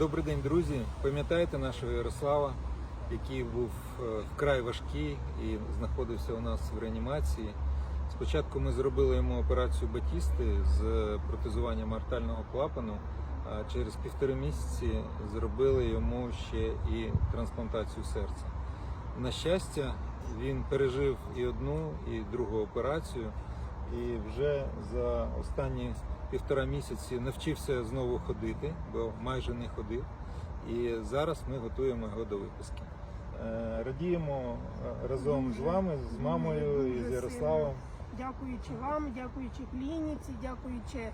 Добрий день, друзі. Пам'ятаєте нашого Ярослава, який був е, вкрай важкий і знаходився у нас в реанімації. Спочатку ми зробили йому операцію Батісти з протезуванням артального клапану, а через півтори місяці зробили йому ще і трансплантацію серця. На щастя, він пережив і одну, і другу операцію, і вже за останні півтора місяці навчився знову ходити, бо майже не ходив. І зараз ми готуємо його до виписки. Е, Радіємо е, разом з вами, з мамою і з Ярославом. Дякуючи вам, дякуючи клініці, дякуючи е,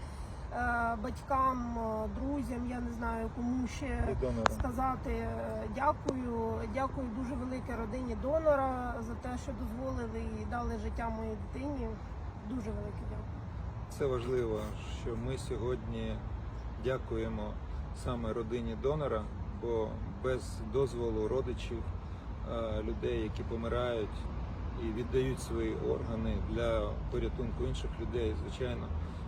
батькам, друзям, я не знаю кому ще сказати дякую. Дякую дуже велике родині донора за те, що дозволили і дали життя моїй дитині. Дуже велике дякую. Це важливо, що ми сьогодні дякуємо саме родині донора, бо без дозволу родичів, е, людей, які помирають і віддають свої органи для порятунку інших людей, звичайно,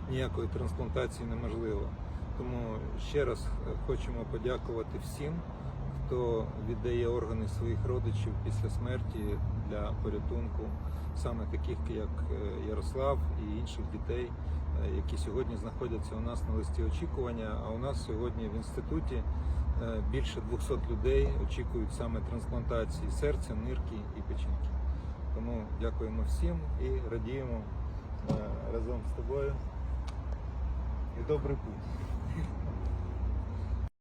ніякої трансплантації неможливо. Тому ще раз е, хочемо подякувати всім, хто віддає органи своїх родичів після смерті для порятунку саме таких, як е, Ярослав і інших дітей, е, які сьогодні знаходяться у нас на листі очікування. А у нас сьогодні в інституті е, більше 200 людей очікують саме трансплантації серця, нирки і печінки. Тому дякуємо всім і радіємо разом з тобою. І добрий путь.